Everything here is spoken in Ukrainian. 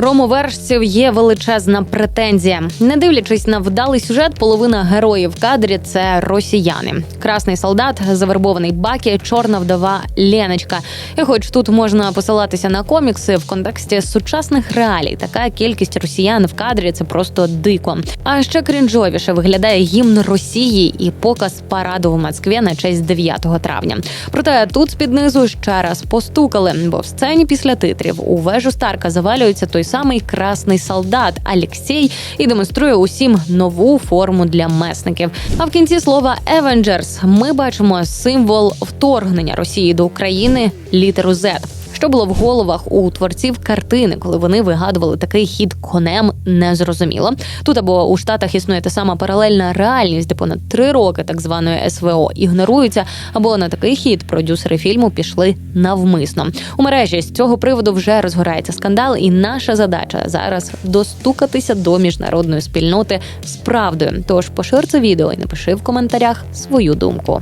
Ромовершців є величезна претензія. Не дивлячись на вдалий сюжет, половина героїв в кадрі це росіяни. Красний солдат, завербований Бакі, чорна вдова Леночка. І хоч тут можна посилатися на комікси в контексті сучасних реалій, така кількість росіян в кадрі це просто дико. А ще крінжовіше виглядає гімн Росії і показ параду в Москві на честь 9 травня. Проте тут з під низу ще раз постукали, бо в сцені після титрів у вежу Старка завалюється той самий красний солдат Алексій і демонструє усім нову форму для месників. А в кінці слова «Avengers» ми бачимо символ вторгнення Росії до України літеру Z. Що було в головах у творців картини, коли вони вигадували такий хід конем, незрозуміло. Тут або у штатах існує та сама паралельна реальність, де понад три роки так званої СВО ігноруються, або на такий хід продюсери фільму пішли навмисно. У мережі з цього приводу вже розгорається скандал, і наша задача зараз достукатися до міжнародної спільноти з правдою. Тож пошир це відео і напиши в коментарях свою думку.